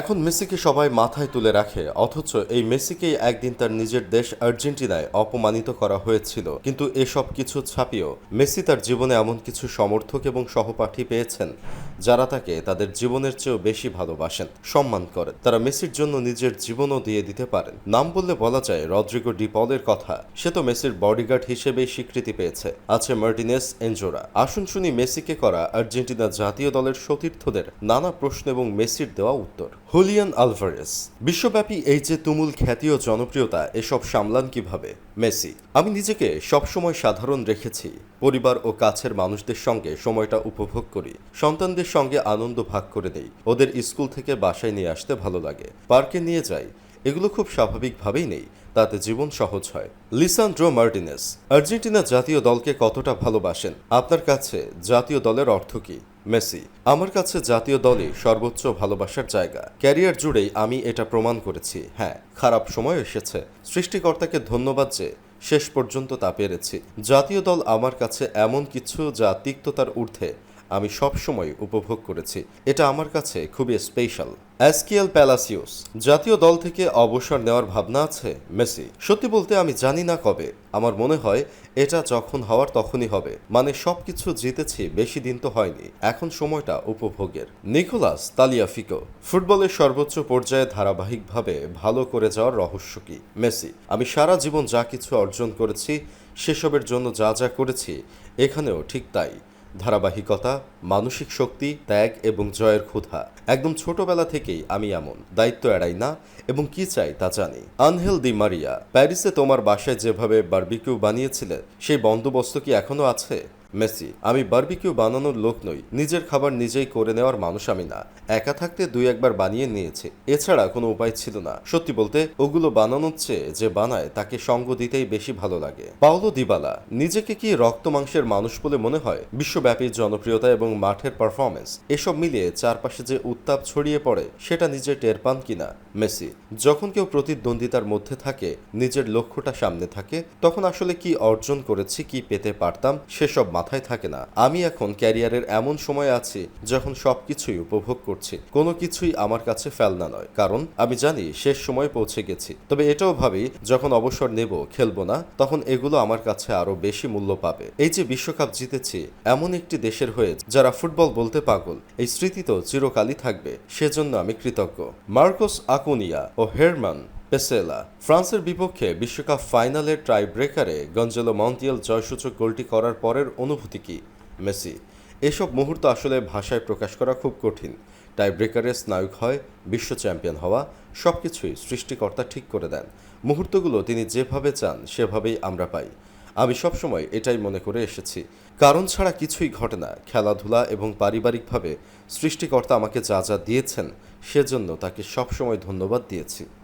এখন মেসিকে সবাই মাথায় তুলে রাখে, অথচ এই মেসিকেই একদিন তার নিজের দেশ আর্জেন্টিনায় অপমানিত করা হয়েছিল। কিন্তু এসব কিছু ছাপিয়েও মেসি তার জীবনে এমন কিছু সমর্থক এবং সহপাঠী পেয়েছেন। যারা তাকে তাদের জীবনের চেয়েও বেশি ভালোবাসেন, সম্মান করেন। তারা মেসির জন্য নিজের জীবনও দিয়ে দিতে পারেন। নাম বললে বলা যায়, রদ্রিগো ডিপলের কথা। সে তো মেসির বডিগার্ড হিসেবেই স্বীকৃতি পেয়েছে। আছে মার্টিনেস এনজোরা। আসুন শুনি মেসিকে করা আর্জেন্টিনা জাতীয় দলের সতীর্থদের নানা প্রশ্ন এবং মেসির দেওয়া উত্তর। Julian Alvarez. বিশ্বব্যাপী এই যে তুমুল খ্যাতি ও জনপ্রিয়তা, এসব সামলান কীভাবে? মেসি। আমি নিজেকে সবসময় সাধারণ রেখেছি। পরিবার ও কাছের মানুষদের সঙ্গে সময়টা উপভোগ করি। সন্তানদের সঙ্গে আনন্দ ভাগ করে দেই ওদের স্কুল থেকে বাসায় নিয়ে আসতে ভালো লাগে। পার্কে নিয়ে যাই এগুলো খুব স্বাভাবিকভাবেই নেই। তাতে জীবন সহজ হয়। লিসান্ড্রো মার্টিনেস, আর্জেন্টিনা জাতীয় দলকে কতটা ভালোবাসেন? আপনার কাছে জাতীয় দলের অর্থ কী? মেসি, আমার কাছে জাতীয় দলই সর্বোচ্চ ভালোবাসার জায়গা। ক্যারিয়ার জুড়েই আমি এটা প্রমাণ করেছি। হ্যাঁ খারাপ সময় এসেছে। সৃষ্টিকর্তাকে ধন্যবাদ যে শেষ পর্যন্ত তা পেরেছি। জাতীয় দল আমার কাছে এমন কিছু যা তিক্ততার ঊর্ধ্বে আমি সবসময় উপভোগ করেছি। এটা আমার কাছে খুবই স্পেশাল অ্যাসকিয়েল প্যালাসিওস জাতীয় দল থেকে অবসর নেওয়ার ভাবনা আছে? মেসি, সত্যি বলতে আমি জানি না কবে। আমার মনে হয়, এটা যখন হওয়ার তখনই হবে। মানে সবকিছু জিতেছি, বেশি দিন তো হয়নি। এখন সময়টা উপভোগের। নিকোলাস তালিয়াফিকো, ফুটবলের সর্বোচ্চ পর্যায়ে ধারাবাহিকভাবে ভালো করে যাওয়ার রহস্য কি? মেসি, আমি সারা জীবন যা কিছু অর্জন করেছি, সেসবের জন্য যা যা করেছি, এখানেও ঠিক তাই। ধারাবাহিকতা, মানসিক শক্তি, ত্যাগ এবং জয়ের ক্ষুধা। একদম ছোটবেলা থেকেই আমি এমন, দায়িত্ব এড়াই না, এবং কি চাই তা জানি। আনহেল দি মারিয়া, প্যারিসে তোমার বাসায় যেভাবে বার্বিকিউ বানিয়েছিলে, সেই বন্দোবস্ত কি এখনও আছে? মেসি, আমি বার্বিকিউ বানানোর লোক নই, নিজের খাবার নিজেই করে নেওয়ার মানুষ আমি না। একা থাকতে দুই একবার বানিয়ে নিয়েছি, এছাড়া কোনো উপায় ছিল না। সত্যি বলতে, ওগুলো বানানোর চেয়ে যে বানায়, তাকে সঙ্গ দিতেই বেশি ভালো লাগে। পাওলো দিবালা, নিজেকে কি রক্ত মাংসের মানুষ বলে মনে হয়? বিশ্বব্যাপী জনপ্রিয়তা এবং মাঠের পারফরমেন্স এসব মিলিয়ে চারপাশে যে উত্তাপ ছড়িয়ে পড়ে, সেটা নিজে টের পান কিনা? মেসি, যখন কেউ প্রতিদ্বন্দ্বিতার মধ্যে থাকে, নিজের লক্ষ্যটা সামনে থাকে, তখন আসলে কি অর্জন করেছি, কি পেতে পারতাম, সেসব মাথায় থাকে না। আমি এখন ক্যারিয়ারের এমন সময় আছি যখন সবকিছুই উপভোগ করছি। কোনো কিছুই আমার কাছে ফেলনা নয়, কারণ আমি জানি শেষ সময় পৌঁছে গেছি। তবে এটাও ভাবি, যখন অবসর নেব, খেলব না, তখন এগুলো আমার কাছে আরও বেশি মূল্য পাবে। এই যে বিশ্বকাপ জিতেছি, এমন একটি দেশের হয়ে যারা ফুটবল বলতে পাগল, এই স্মৃতি তো চিরকালই থাকবে, সেজন্য আমি কৃতজ্ঞ। মার্কোস আকুনিয়া ও হেরমান পেসেলা ফ্রান্সের বিপক্ষে বিশ্বকাপ ফাইনালের টাই ব্রেকারে গঞ্জেলো মন্টিয়াল জয়সূচক গোলটি করার পরের অনুভূতি কি? মেসি, এসব মুহূর্ত আসলে ভাষায় প্রকাশ করা খুব কঠিন। টাই ব্রেকারে স্নায়ুক হয়, বিশ্ব চ্যাম্পিয়ন হওয়া সব কিছুই সৃষ্টিকর্তা ঠিক করে দেন। মুহূর্তগুলো তিনি যেভাবে চান, সেভাবেই আমরা পাই। আমি সবসময় এটাই মনে করে এসেছি। কারণ ছাড়া কিছুই ঘটে না। খেলাধুলা এবং পারিবারিকভাবে সৃষ্টিকর্তা আমাকে যা যা দিয়েছেন, সেজন্য তাকে সবসময় ধন্যবাদ দিয়েছি।